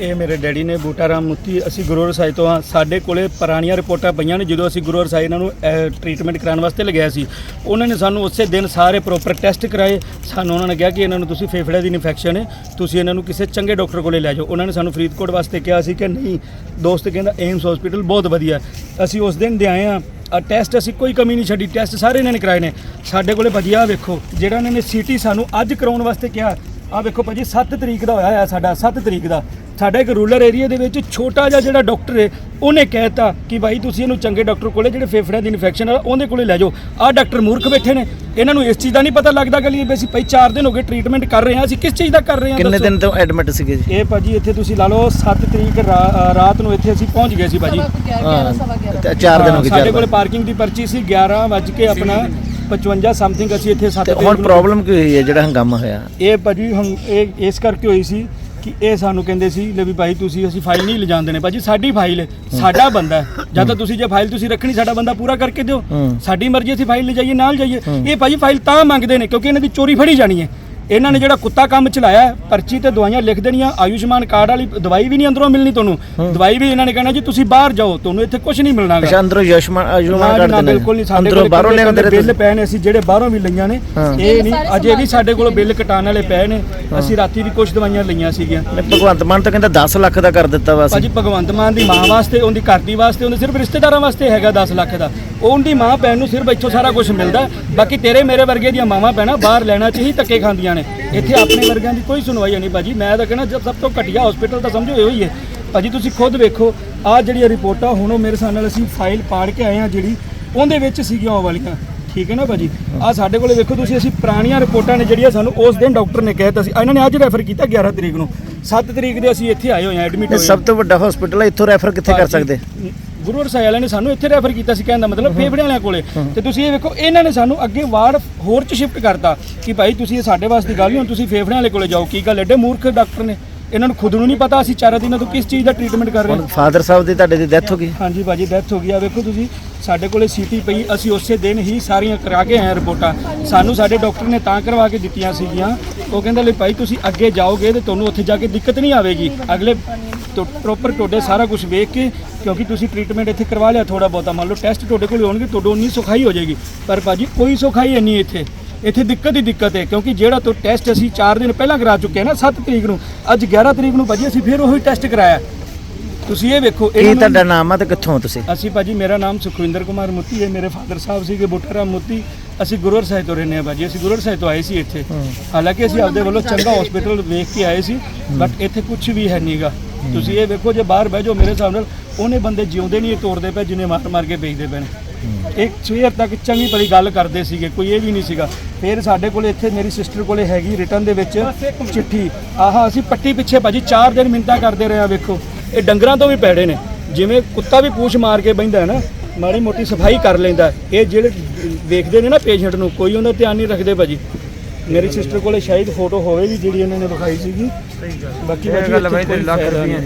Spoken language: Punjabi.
ਇਹ ਮੇਰੇ ਡੈਡੀ ਨੇ, ਬੂਟਾ ਰਾਮ ਮੁੱਤੀ ਅਸੀਂ ਗੁਰੂ ਰਸਾਈ ਤੋਂ ਹਾਂ। ਸਾਡੇ ਕੋਲੇ ਪੁਰਾਣੀਆਂ ਰਿਪੋਰਟਾਂ ਪਈਆਂ ਨੇ, ਜਦੋਂ ਅਸੀਂ ਗੁਰੂ ਰਸਾਈ ਇਹਨਾਂ ਨੂੰ ਟ੍ਰੀਟਮੈਂਟ ਕਰਾਉਣ ਵਾਸਤੇ ਲਗਾਇਆ ਸੀ। ਉਹਨਾਂ ਨੇ ਸਾਨੂੰ ਉਸੇ ਦਿਨ ਸਾਰੇ ਪ੍ਰੋਪਰ ਟੈਸਟ ਕਰਾਏ। ਸਾਨੂੰ ਉਹਨਾਂ ਨੇ ਕਿਹਾ ਕਿ ਇਹਨਾਂ ਨੂੰ ਤੁਸੀਂ ਫੇਫੜੇ ਦੀ ਇਨਫੈਕਸ਼ਨ ਹੈ, ਤੁਸੀਂ ਇਹਨਾਂ ਨੂੰ ਕਿਸੇ ਚੰਗੇ ਡਾਕਟਰ ਕੋਲੇ ਲੈ ਜਾਓ। ਉਹਨਾਂ ਨੇ ਸਾਨੂੰ ਫਰੀਦਕੋਟ ਵਾਸਤੇ ਕਿਹਾ ਸੀ ਕਿ ਨਹੀਂ, ਦੋਸਤ ਕਹਿੰਦਾ ਏਮਸ ਹਸਪੀਟਲ ਬਹੁਤ ਵਧੀਆ ਅਸੀਂ ਉਸ ਦਿਨ ਦੇ ਆਏ ਹਾਂ, ਆ ਟੈਸਟ ਅਸੀਂ ਕੋਈ ਕਮੀ ਨਹੀਂ ਛੱਡੀ ਟੈਸਟ ਸਾਰੇ ਇਹਨਾਂ ਨੇ ਕਰਾਏ ਨੇ। ਸਾਡੇ ਕੋਲੇ ਵਧੀਆ ਵੇਖੋ, ਜਿਹੜਾ ਇਹਨਾਂ ਨੇ ਸੀਟੀ ਸਾਨੂੰ ਅੱਜ ਕਰਾਉਣ ਵਾਸਤੇ ਕਿਹਾ, ਆਹ ਵੇਖੋ ਭਾਜੀ 7 ਤਰੀਕ ਦਾ ਹੋਇਆ ਹੈ ਸਾਡਾ 7 ਤਰੀਕ ਦਾ। ਸਾਡਾ ਇੱਕ ਰੂਰਲ ਏਰੀਆ ਦੇ ਵਿੱਚ ਛੋਟਾ ਜਿਹਾ ਜਿਹੜਾ ਡਾਕਟਰ ਹੈ ਉਹਨੇ ਕਹਿਤਾ ਕਿ ਭਾਈ ਤੁਸੀਂ ਇਹਨੂੰ ਚੰਗੇ ਡਾਕਟਰ ਕੋਲੇ ਜਿਹੜੇ ਫੇਫੜਿਆਂ ਦੀ ਇਨਫੈਕਸ਼ਨ ਆ ਉਹਦੇ ਕੋਲੇ ਲੈ ਜਾਓ। ਆਹ ਡਾਕਟਰ ਮੂਰਖ ਬੈਠੇ ਨੇ। ਇਹਨਾਂ ਨੂੰ ਇਸ ਚੀਜ਼ ਦਾ ਨਹੀਂ ਪਤਾ ਲੱਗਦਾ ਕਿ ਲਈ ਅਸੀਂ ਭਾਈ 4 ਦਿਨ ਹੋ ਗਏ ਟ੍ਰੀਟਮੈਂਟ ਕਰ ਰਹੇ ਹਾਂ ਅਸੀਂ ਕਿਸ ਚੀਜ਼ ਦਾ ਕਰ ਰਹੇ ਹਾਂ ਕਿੰਨੇ? ਦਿਨ ਤੋਂ ਐਡਮਿਟ ਸੀਗੇ ਜੀ? ਇਹ ਭਾਜੀ ਇੱਥੇ ਤੁਸੀਂ ਲਾ ਲਓ 7 ਤਰੀਕ ਰਾ- ਰਾਤ ਨੂੰ ਇੱਥੇ ਅਸੀਂ ਪਹੁੰਚ ਗਏ ਸੀ ਭਾਜੀ। ਤੇ ਚਾਰ ਦਿਨ ਹੋ ਗਏ ਸਾਡੇ ਕੋਲੇ। ਪਾਰਕਿੰਗ ਦੀ ਪਰਚੀ ਸੀ 11 ਵੱਜ ਕੇ ਆਪਣਾ 55 ਸਮਥਿੰਗ ਅਸੀਂ ਇੱਥੇ 7 ਤੇ ਹੁਣ ਪ੍ਰੋਬਲਮ ਕੀ ਹੋਈ ਹੈ ਜਿਹੜਾ ਹੰਗਾਮਾ ਹੋਇਆ? ਇਹ ਭਾਜੀ ਇਹ ਇਸ ਕਰਕੇ ਹੋਈ ਸੀ ਕਿ ਇਹ ਸਾਨੂੰ ਕਹਿੰਦੇ ਸੀ ਲੈ ਵੀ ਭਾਈ ਤੁਸੀਂ ਅਸੀਂ ਫਾਈਲ ਨਹੀਂ ਲਿਜਾਂਦੇ ਨੇ ਭਾਜੀ ਸਾਡੀ ਫਾਈਲ ਹੈ ਸਾਡਾ ਬੰਦਾ ਹੈ। ਜਾਂ ਤਾਂ ਤੁਸੀਂ ਜੇ ਫਾਈਲ ਤੁਸੀਂ ਰੱਖਣੀ ਸਾਡਾ ਬੰਦਾ ਪੂਰਾ ਕਰਕੇ ਦਿਓ। ਸਾਡੀ ਮਰਜ਼ੀ ਅਸੀਂ ਫਾਈਲ ਲਿਜਾਈਏ ਨਾਲ ਜਾਈਏ। ਇਹ ਭਾਜੀ ਫਾਈਲ ਤਾਂ ਮੰਗਦੇ ਨੇ ਕਿਉਂਕਿ ਇਹਨਾਂ ਦੀ ਚੋਰੀ ਫੜੀ ਜਾਣੀ ਹੈ। ਇਹਨਾਂ ਨੇ ਜਿਹੜਾ ਕੁੱਤਾ ਕੰਮ ਚਲਾਇਆ ਹੈ, ਪਰਚੀ ਤੇ ਦਵਾਈਆਂ ਲਿਖ ਦੇਣੀਆਂ ਆਯੁਸ਼ਮਾਨ ਕਾਰਡ ਵਾਲੀ ਦਵਾਈ ਵੀ ਨਹੀਂ ਅੰਦਰੋਂ ਮਿਲਣੀ ਤੁਹਾਨੂੰ। ਦਵਾਈ ਵੀ ਇਹਨਾਂ ਨੇ ਕਹਿਣਾ ਜੀ ਤੁਸੀਂ ਬਾਹਰ ਜਾਓ ਤੁਹਾਨੂੰ ਇੱਥੇ ਕੁਝ ਨਹੀਂ ਮਿਲਣਾਗਾ ਅੱਛਾ ਅੰਦਰੋਂ ਯਸ਼ਮਾਨ ਨਾ ਅਯੁਸ਼ਮਾਨ ਜੀ, ਨਾ, ਦਿੰਦੇ ਬਿਲਕੁਲ ਨਹੀਂ ਸਾਡੇ ਅੰਦਰੋਂ ਕੋਲ ਬਾਹਰੋਂ ਇਕੱਲੇ ਲਿਆਉਂਦੇ ਬਿੱਲ ਪਏ ਨੇ ਅਸੀਂ ਜਿਹੜੇ ਬਾਹਰੋਂ ਵੀ ਲਈਆਂ ਨੇ ਹਾਂ। ਇਹ ਨਹੀਂ ਅਜੇ ਵੀ ਸਾਡੇ ਕੋਲ ਬਿੱਲ ਕਟਾਣ ਵਾਲੇ ਪਏ ਨੇ ਅਸੀਂ ਰਾਤੀ ਵੀ ਕੁਝ ਦਵਾਈਆਂ ਲਈਆਂ ਸੀਗੀਆਂ। ਭਗਵੰਤ ਮਾਨ ਤਾਂ ਕਹਿੰਦਾ 10 ਲੱਖ ਦਾ ਕਰ ਦਿੱਤਾ ਵਾ ਭਾਜੀ ਅਸੀਂ ਭਗਵੰਤ ਮਾਨ ਦੀ ਮਾਂ ਵਾਸਤੇ ਉਹਦੀ ਘਰ ਦੀ ਵਾਸਤੇ ਉਹਦੇ ਸਿਰਫ ਰਿਸ਼ਤੇਦਾਰਾਂ ਵਾਸਤੇ ਹੈਗਾ 10 ਲੱਖ ਦਾ। ਉਹਦੀ ਮਾਂ ਭੈਣ ਨੂੰ ਸਿਰਫ ਇੱਥੋਂ ਸਾਰਾ ਕੁਝ ਮਿਲਦਾ। ਬਾਕੀ ਤੇਰੇ ਮੇਰੇ ਵਰਗੇ ਦੀਆਂ ਮਾਵਾਂ ਭੈਣਾਂ ਬਾਹਰ ਲੈਣਾ ਚ ਹੀ ਧੱਕੇ ਖਾਂਦੀਆਂ ਨੇ। ਇੱਥੇ ਆਪਣੇ ਵਰਗਿਆਂ ਦੀ ਕੋਈ ਸੁਣਵਾਈ ਨਹੀਂ ਭਾਜੀ। ਮੈਂ ਤਾਂ ਕਹਿੰਦਾ ਸਭ ਤੋਂ ਘਟੀਆ ਹਸਪੀਟਲ ਤਾਂ ਸਮਝੋ ਇਹੋ ਹੀ ਹੈ। ਭਾਜੀ ਤੁਸੀਂ ਖੁਦ ਵੇਖੋ ਆਹ ਜਿਹੜੀ ਰਿਪੋਰਟਾਂ ਹੁਣ ਉਹ ਮੇਰੇ ਸਾਹ ਨਾਲ ਅਸੀਂ ਫਾਈਲ ਪਾੜ ਕੇ ਆਏ ਹਾਂ ਜਿਹੜੀ ਉਹਦੇ ਵਿੱਚ ਸੀਗੀਆਂ ਉਹ ਵਾਲੀਆਂ। ਠੀਕ ਹੈ ਨਾ ਭਾਜੀ? ਆ ਸਾਡੇ ਕੋਲੇ ਵੇਖੋ ਤੁਸੀਂ ਅਸੀਂ ਪੁਰਾਣੀਆਂ ਰਿਪੋਰਟਾਂ ਨੇ ਜਿਹੜੀਆਂ ਸਾਨੂੰ ਉਸ ਦਿਨ ਡਾਕਟਰ ਨੇ ਕਹਿਤਾ ਸੀ। ਇਹਨਾਂ ਨੇ ਅੱਜ ਰੈਫਰ ਕੀਤਾ 11 ਤਰੀਕ ਨੂੰ। 7 ਤਰੀਕ ਦੇ ਅਸੀਂ ਇੱਥੇ ਆਏ ਹੋਏ ਹਾਂ ਐਡਮਿਟ ਹੋਏ ਸਭ ਤੋਂ ਵੱਡਾ ਹਸਪੀਟਲ ਹੈ ਇੱਥੋਂ ਰੈਫਰ ਕਿੱਥੇ ਕਰ ਸਕਦੇ? ਗੁਰੂ ਰਸਾਇ ਵਾਲਿਆਂ ਨੇ ਸਾਨੂੰ ਇੱਥੇ ਰੈਫਰ ਕੀਤਾ ਸੀ ਕਹਿਣ ਦਾ ਮਤਲਬ ਫੇਫੜਿਆਂ ਵਾਲਿਆਂ ਕੋਲੇ। ਤੇ ਤੁਸੀਂ ਇਹ ਵੇਖੋ ਇਹਨਾਂ ਨੇ ਸਾਨੂੰ ਅੱਗੇ ਵਾਰਡ ਹੋਰ ਚ ਸ਼ਿਫਟ ਕਰਤਾ ਕਿ ਭਾਈ ਤੁਸੀਂ ਇਹ ਸਾਡੇ ਵਾਸਤੇ ਗੱਲ ਨਹੀਂ ਹੁਣ ਤੁਸੀਂ ਫੇਫੜਿਆਂ ਵਾਲੇ ਕੋਲੇ ਜਾਓ। ਕੀ ਗੱਲ ਐਡੇ ਮੂਰਖ ਡਾਕਟਰ ਨੇ? ਇਹਨਾਂ ਨੂੰ ਖੁਦ ਨੂੰ ਨਹੀਂ ਪਤਾ ਅਸੀਂ ਚਾਰ ਦਿਨਾਂ ਤੋਂ ਕਿਸ ਚੀਜ਼ ਦਾ ਟ੍ਰੀਟਮੈਂਟ ਕਰ ਰਹੇ ਹਾਂ। ਫਾਦਰ ਸਾਹਿਬ ਦੀ ਤੁਹਾਡੇ ਦੀ ਡੈਥ ਹੋ ਗਈ। ਹਾਂਜੀ ਭਾਜੀ ਡੈਥ ਹੋ ਗਈ। ਆ ਵੇਖੋ ਤੁਸੀਂ ਸਾਡੇ ਕੋਲੇ ਸੀਟੀ ਪਈ, ਅਸੀਂ ਉਸੇ ਦਿਨ ਹੀ ਸਾਰੀਆਂ ਕਰਾ ਕੇ ਆਏ ਰਿਪੋਰਟਾਂ। ਸਾਨੂੰ ਸਾਡੇ ਡਾਕਟਰ ਨੇ ਤਾਂ ਕਰਵਾ ਕੇ ਦਿੱਤੀਆਂ ਸੀਗੀਆਂ। ਉਹ ਕਹਿੰਦਾ ਲੈ ਭਾਈ ਤੁਸੀਂ ਅੱਗੇ ਜਾਓਗੇ ਤੇ ਤੁਹਾਨੂੰ ਉੱਥੇ ਜਾ ਕੇ ਦਿੱਕਤ ਨਹੀਂ ਆਵੇਗੀ। ਅਗਲੇ ਪ੍ਰੋਪਰ ਤੁਹਾਡੇ ਸਾਰਾ ਕੁਝ ਵੇਖ ਕੇ, ਕਿਉਂਕਿ ਤੁਸੀਂ ਟ੍ਰੀਟਮੈਂਟ ਇੱਥੇ ਕਰਵਾ ਲਿਆ ਥੋੜਾ ਬਹੁਤਾ। ਮੰਨ ਲਓ ਟੈਸਟ ਤੁਹਾਡੇ ਕੋਲ ਹੋਣਗੇ, ਤੁਹਾਡੇ ਉਨੀ ਸੁਖਾਈ ਹੋ ਜਾਏਗੀ। ਪਰ ਭਾਜੀ ਕੋਈ ਸੁਖਾਈ ਨਹੀਂ ਇੱਥੇ। ਇੱਥੇ ਦਿੱਕਤ ਹੀ ਦਿੱਕਤ ਹੈ, ਕਿਉਂਕਿ ਜਿਹੜਾ ਤੋਂ ਟੈਸਟ ਅਸੀਂ 4 ਦਿਨ ਪਹਿਲਾਂ ਕਰਾ ਚੁੱਕੇ ਹਾਂ ਨਾ 7 ਤਰੀਕ ਨੂੰ। ਅੱਜ 11 ਤਰੀਕ ਨੂੰ ਭਾਜੀ ਅਸੀਂ ਫਿਰ ਉਹੀ ਟੈਸਟ ਕਰਾਇਆ। ਤੁਸੀਂ ਇਹ ਵੇਖੋ ਕੀ ਇਹਨਾਂ ਨੂੰ- ਤੁਹਾਡਾ ਨਾਮ ਆ ਤੇ ਕਿੱਥੋਂ ਹੋ ਤੁਸੀਂ? ਅਸੀਂ ਭਾਜੀ ਮੇਰਾ ਨਾਮ ਸੁਖਵਿੰਦਰ ਕੁਮਾਰ ਮੁੱਤੀ ਹੈ ਮੇਰੇ ਫਾਦਰ ਸਾਹਿਬ ਸੀਗੇ ਬੁੱਟਾ ਮੁੱਤੀ। ਅਸੀਂ ਗੁਰੂਰ ਸਾਹਿਬ ਤੋਂ ਰਹਿੰਦੇ ਹਾਂ ਭਾਜੀ ਅਸੀਂ ਗੁਰੂਰ ਸਾਹਿਬ ਤੋਂ ਆਏ ਸੀ ਇੱਥੇ। ਹਾਲਾਂਕਿ ਅਸੀਂ ਆਪਦੇ ਵੱਲੋਂ ਚੰਗਾ ਹਸਪੀਟਲ ਵੇਖ ਕੇ ਆਏ ਸੀ ਬਟ ਇੱਥੇ ਕੁਝ ਵੀ ਹੈ ਨਹੀਂਗਾ ਤੁਸੀਂ ਇਹ ਵੇਖੋ ਜੇ ਬਾਹਰ ਬਹਿ ਜਾਓ ਮੇਰੇ ਹਿਸਾਬ ਨਾਲ ਉਹਨੇ ਬੰਦੇ ਜਿਉਂਦੇ ਨਹੀਂ ਇਹ ਤੋੜਦੇ ਪਏ ਜਿਨੇ ਮਾਰ ਮਾਰ ਕੇ ਵੇਚਦੇ ਪਏ ਨੇ। ਇੱਕ ਸਵੇਰ ਤੱਕ ਚੰਗੀ ਭਲੀ ਗੱਲ ਕਰਦੇ ਸੀਗੇ ਕੋਈ ਇਹ ਵੀ ਨਹੀਂ ਸੀਗਾ। ਫਿਰ ਸਾਡੇ ਕੋਲੇ ਇੱਥੇ ਮੇਰੀ ਸਿਸਟਰ ਕੋਲੇ ਹੈਗੀ ਰਿਟਰਨ ਦੇ ਵਿੱਚ ਚਿੱਠੀ। ਆਹਾ ਅਸੀਂ ਪੱਟੀ ਪਿੱਛੇ ਭਾਜੀ 4 ਦਿਨ ਮਿੰਤਾ ਕਰਦੇ ਰਹੇ ਆ ਵੇਖੋ। ਇਹ ਡੰਗਰਾਂ ਤੋਂ ਵੀ ਪੈੜੇ ਨੇ ਜਿਵੇਂ ਕੁੱਤਾ ਵੀ ਪੂਛ ਮਾਰ ਕੇ ਬੈਂਦਾ ਹੈ ਨਾ ਮਾੜੀ ਮੋਟੀ ਸਫ਼ਾਈ ਕਰ ਲੈਂਦਾ। ਇਹ ਜਿਹੜੇ ਵੇਖਦੇ ਨੇ ਨਾ ਪੇਸ਼ੈਂਟ ਨੂੰ ਕੋਈ ਉਹਦਾ ਧਿਆਨ ਨਹੀਂ ਰੱਖਦੇ ਭਾਜੀ ਮੇਰੀ ਸਿਸਟਰ ਕੋਲੇ ਸ਼ਾਇਦ ਫੋਟੋ ਹੋਵੇ ਵੀ ਜਿਹੜੀ ਇਹਨਾਂ ਨੇ ਵਿਖਾਈ ਸੀਗੀ ਬਾਕੀ ਕੋਈ ਫਾਇਦਾ ਨਹੀਂ।